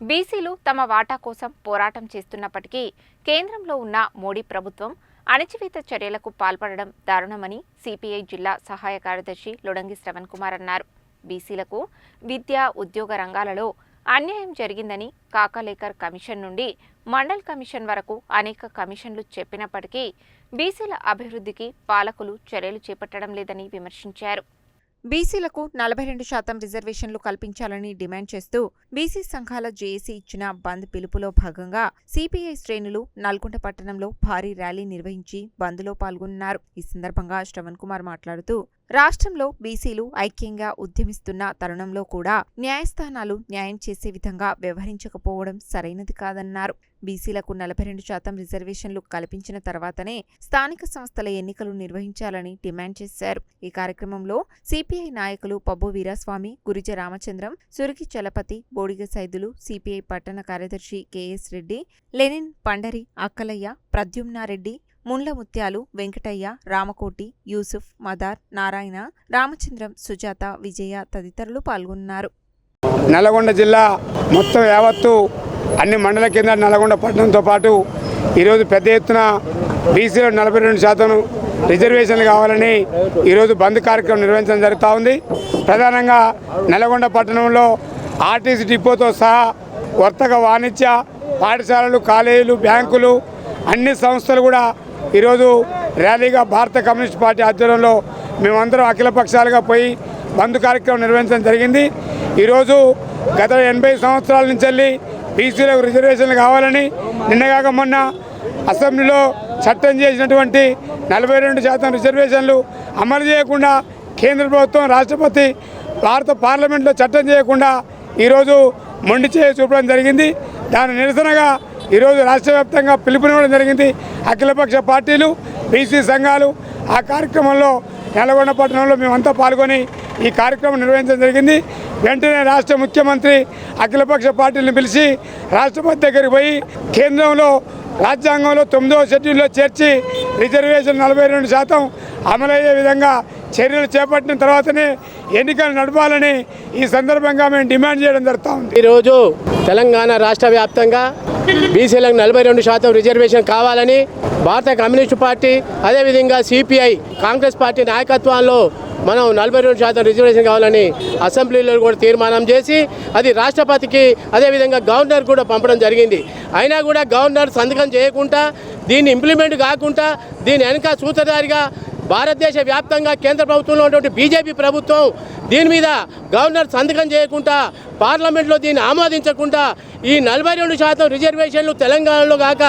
బీసీలు తమ వాటా కోసం పోరాటం చేస్తున్నప్పటికీ కేంద్రంలో ఉన్న మోడీ ప్రభుత్వం అణచివేత చర్యలకు పాల్పడడం దారుణమని సిపిఐ జిల్లా సహాయ కార్యదర్శి లొడంగి శ్రవణ్ కుమార్ అన్నారు. బీసీలకు విద్య ఉద్యోగ రంగాలలో అన్యాయం జరిగిందని కాకలేకర్ కమిషన్ నుండి మండల్ కమిషన్ వరకు అనేక కమిషన్లు చెప్పినప్పటికీ బీసీల అభివృద్ధికి పాలకులు చర్యలు చేపట్టడం లేదని విమర్శించారు. బీసీలకు నలభై రెండు శాతం రిజర్వేషన్లు కల్పించాలని డిమాండ్ చేస్తూ బీసీ సంఘాల జేఏసీ ఇచ్చిన బంద్ పిలుపులో భాగంగా సిపిఐ శ్రేణులు నల్గొండ పట్టణంలో భారీ ర్యాలీ నిర్వహించి బంద్లో పాల్గొన్నారు. ఈ సందర్భంగా శ్రవణ్ కుమార్ మాట్లాడుతూ రాష్ట్రంలో బీసీలు ఐక్యంగా ఉద్యమిస్తున్న తరుణంలో కూడా న్యాయస్థానాలు న్యాయం చేసే విధంగా వ్యవహరించకపోవడం సరైనది కాదన్నారు. బీసీలకు నలభై రెండు శాతం రిజర్వేషన్లు కల్పించిన తర్వాతనే స్థానిక సంస్థల ఎన్నికలు నిర్వహించాలని డిమాండ్ చేశారు. ఈ కార్యక్రమంలో సిపిఐ నాయకులు పబ్బు వీరాస్వామి గురిజ రామచంద్రం సురికి చలపతి బోడిగ సైదులు సిపిఐ పట్టణ కార్యదర్శి కెఎస్ రెడ్డి లెనిన్ పండరి అక్కలయ్య ప్రద్యుమ్నారెడ్డి ముండ్ల ముత్యాలు వెంకటయ్య రామకోటి యూసుఫ్ మదార్ నారాయణ రామచంద్రం సుజాత విజయ తదితరులు పాల్గొన్నారు. నల్గొండ జిల్లా మొత్తం యావత్తు అన్ని మండల కింద నల్గొండ పట్టణంతో పాటు ఈరోజు పెద్ద ఎత్తున బీసీలో నలభై రెండు శాతం రిజర్వేషన్లు కావాలని ఈరోజు బంద్ కార్యక్రమం నిర్వహించడం జరుగుతూ ఉంది. ప్రధానంగా నల్గొండ పట్టణంలో ఆర్టీసీ డిపోతో సహా వర్తక వాణిజ్య పాఠశాలలు కాలేజీలు బ్యాంకులు అన్ని సంస్థలు కూడా ఈరోజు ర్యాలీగా భారత కమ్యూనిస్ట్ పార్టీ ఆధ్వర్యంలో మేమందరం అఖిల పక్షాలుగా పోయి బంద్ కార్యక్రమం నిర్వహించడం జరిగింది. ఈరోజు గత ఎనభై సంవత్సరాల నుంచి వెళ్ళి బీసీలకు రిజర్వేషన్లు కావాలని నిన్నగాక మొన్న అసెంబ్లీలో చట్టం చేసినటువంటి నలభై రెండు శాతం రిజర్వేషన్లు అమలు చేయకుండా కేంద్ర ప్రభుత్వం రాష్ట్రపతి భారత పార్లమెంట్లో చట్టం చేయకుండా ఈరోజు మొండి చేయ చూపడం జరిగింది. దాని నిరసనగా ఈరోజు రాష్ట్ర వ్యాప్తంగా పిలుపునివ్వడం జరిగింది. అఖిలపక్ష పార్టీలు బీసీ సంఘాలు ఆ కార్యక్రమంలో నల్గొండ పట్టణంలో మేమంతా పాల్గొని ఈ కార్యక్రమం నిర్వహించడం జరిగింది. వెంటనే రాష్ట్ర ముఖ్యమంత్రి అఖిలపక్ష పార్టీలను పిలిచి రాష్ట్రపతి దగ్గరికి పోయి కేంద్రంలో రాజ్యాంగంలో తొమ్మిదవ షెడ్యూల్లో చేర్చి రిజర్వేషన్ నలభై రెండు శాతం అమలయ్యే విధంగా చర్యలు చేపట్టిన తర్వాతనే ఎన్నికలు నడపాలని ఈ సందర్భంగా మేము డిమాండ్ చేయడం జరుగుతూ ఉంది. ఈరోజు తెలంగాణ రాష్ట్ర వ్యాప్తంగా బీసీలకు నలభై రెండు శాతం రిజర్వేషన్ కావాలని భారత కమ్యూనిస్టు పార్టీ అదేవిధంగా సిపిఐ కాంగ్రెస్ పార్టీ నాయకత్వంలో మనం నలభై రెండు శాతం రిజర్వేషన్ కావాలని అసెంబ్లీలో కూడా తీర్మానం చేసి అది రాష్ట్రపతికి అదేవిధంగా గవర్నర్ కూడా పంపడం జరిగింది. అయినా కూడా గవర్నర్ సంతకం చేయకుండా దీన్ని ఇంప్లిమెంట్ కాకుండా దీని వెనక సూత్రధారిగా భారతదేశ వ్యాప్తంగా కేంద్ర ప్రభుత్వంలో ఉన్నటువంటి బీజేపీ ప్రభుత్వం దీని మీద గవర్నర్ సంతకం చేయకుండా పార్లమెంట్లో దీన్ని ఆమోదించకుండా ఈ నలభై రెండు శాతం రిజర్వేషన్లు తెలంగాణలో కాక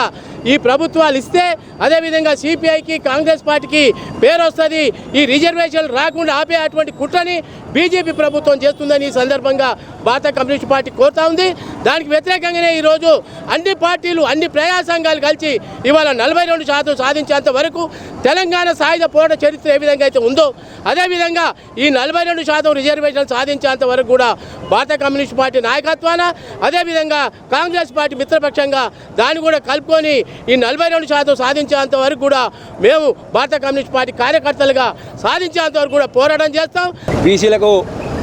ఈ ప్రభుత్వాలు ఇస్తే అదేవిధంగా సిపిఐకి కాంగ్రెస్ పార్టీకి పేరు వస్తుంది. ఈ రిజర్వేషన్లు రాకుండా ఆపే అటువంటి కుట్రని బీజేపీ ప్రభుత్వం చేస్తుందని ఈ సందర్భంగా భారత కమ్యూనిస్ట్ పార్టీ కోరుతా ఉంది. దానికి వ్యతిరేకంగానే ఈరోజు అన్ని పార్టీలు అన్ని ప్రజా సంఘాలు కలిసి ఇవాళ నలభై రెండు శాతం సాధించేంత వరకు తెలంగాణ సాయుధ పోరాట చరిత్ర ఏ విధంగా అయితే ఉందో అదేవిధంగా ఈ నలభై రెండు శాతం రిజర్వేషన్ సాధించేంత వరకు కూడా భారత కమ్యూనిస్ట్ పార్టీ నాయకత్వాన అదేవిధంగా కాంగ్రెస్ పార్టీ మిత్రపక్షంగా దాన్ని కూడా కలుపుకొని ఈ నలభై రెండు శాతం సాధించేంత వరకు కూడా మేము భారత కమ్యూనిస్ట్ పార్టీ కార్యకర్తలుగా సాధించేంత వరకు కూడా పోరాటం చేస్తాం. బీసీలకు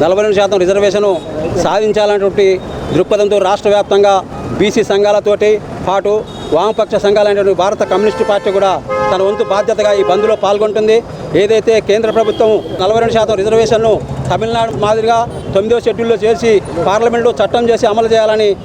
నలభై రెండు శాతం రిజర్వేషను సాధించాలనేటువంటి దృక్పథంతో రాష్ట్ర వ్యాప్తంగా బీసీ సంఘాలతోటి పాటు వామపక్ష సంఘాలైనటువంటి భారత కమ్యూనిస్టు పార్టీ కూడా తన వంతు బాధ్యతగా ఈ బంద్లో పాల్గొంటుంది. ఏదైతే కేంద్ర ప్రభుత్వం నలభై రెండు శాతం రిజర్వేషన్ను తమిళనాడు మాదిరిగా తొమ్మిదో షెడ్యూల్లో చేర్చి పార్లమెంట్లో చట్టం చేసి అమలు చేయాలని